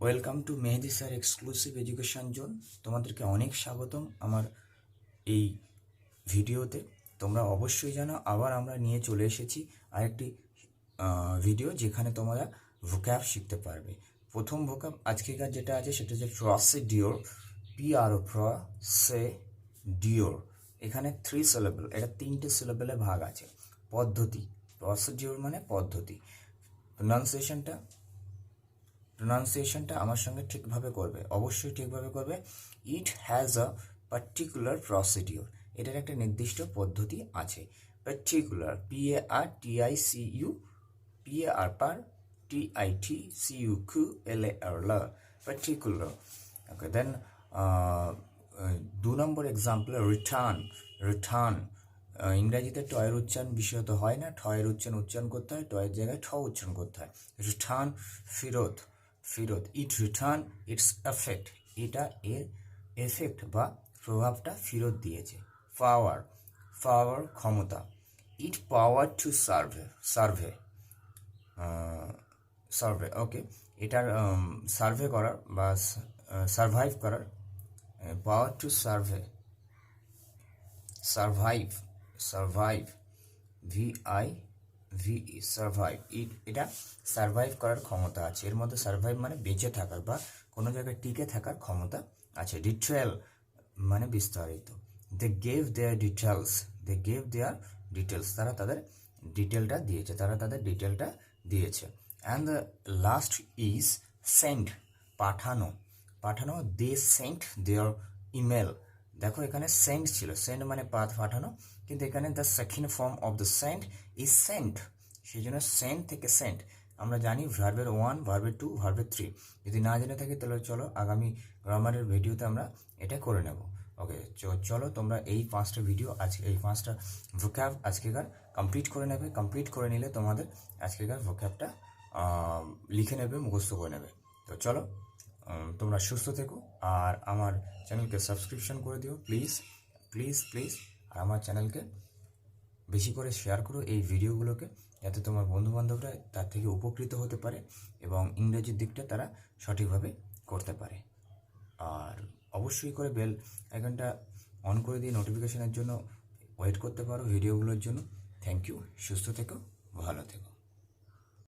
Welcome to Mehedi sir exclusive education zone তোমাদেরকে অনেক স্বাগতম আমার এই ভিডিওতে। তোমরা অবশ্যই জানো, আবার আমরা নিয়ে চলে এসেছি আরেকটি ভিডিও যেখানে তোমরা ভোক্যাব শিখতে পারবে। প্রথম ভোক্যাব আজকেকার যেটা আছে, সেটা হচ্ছে ফ্রসে ডিওর পি আর ফ্র সে ডিওর এখানে থ্রি সিলেবল এটা তিনটে সিলেবলে ভাগ আছে। পদ্ধতি প্রসিডিওর মানে পদ্ধতি। প্রনাউন্সিয়েশনটা প্রনাউন্সিয়েশনটা আমার সঙ্গে ঠিকভাবে করবে, অবশ্যই ঠিকভাবে করবে। It has a particular procedure এটার একটা নির্দিষ্ট পদ্ধতি আছে। Particular P A R T I C U P A R par T I T C U Q L A R L particular okay then দু নম্বর এক্সাম্পল রিটার্ন রিটার্ন ইংরাজিতে টয়ের উচ্চারণ বিশেষত হয় না। ঠয়ের উচ্চারণ উচ্চারণ করতে হয়, টয়ের জায়গায় ঠ উচ্চারণ করতে হয়। রিটার্ন ফেরত ফেরত ইট রিটার্ন ইটস এফেক্ট এটা এর এফেক্ট বা প্রভাবটা ফেরত দিয়েছে। পাওয়ার পাওয়ার ক্ষমতা it power to survey survey survey okay এটার সার্ভে করার বা সার্ভাইভ করার power to survey survive survive V I V survive এটা সার্ভাইভ করার ক্ষমতা আছে। এর মধ্যে সার্ভাইভ মানে বেঁচে থাকার বা কোনো জায়গায় টিকে থাকার ক্ষমতা আছে। ডিটেল মানে বিস্তারিত। They gave their details they gave their details তারা তাদের ডিটেলটা দিয়েছে, তারা তাদের ডিটেলটা দিয়েছে। And the last is sent পাঠানো। পাঠানো দে সেন্ট দেয়ার ইমেল দেখো এখানে সেন্ট ছিল। সেন্ট মানে পাথ পাঠানো, কিন্তু এখানে the second form of the sent is sent সেই জন্য সেন্ট থেকে সেন্ট আমরা জানি ভার্বের ওয়ান ভার্বের টু ভার্বের থ্রি যদি না জেনে থাকি, তাহলে চলো আগামী গ্রামারের ভিডিওতে আমরা এটা করে নেব। ওকে চলো তোমরা এই পাঁচটা ভিডিও আজকে এই পাঁচটা ভোক্যাব আজকেকার কমপ্লিট করে নেবে। কমপ্লিট করে নিলে তোমাদের আজকেকার ভোক্যাবটা লিখে নেবে, মুখস্থ করে নেবে। তো চলো তোমরা সুস্থ থেকো। আর আমার চ্যানেলকে সাবস্ক্রিপশন করে দিও প্লিজ প্লিজ প্লিজ আর আমার চ্যানেলকে বেশি করে শেয়ার করো এই ভিডিওগুলোকে যাতে তোমার বন্ধুবান্ধবরা তার থেকে উপকৃত হতে পারে এবং ইংরেজির দিকটা তারা সঠিকভাবে করতে পারে। আর অবশ্যই করে বেল আইকনটা অন করে দিয়ে নোটিফিকেশনের জন্য ওয়েট করতে পারো ভিডিওগুলোর জন্য। থ্যাংক ইউ সুস্থ থেকো, ভালো থেকো।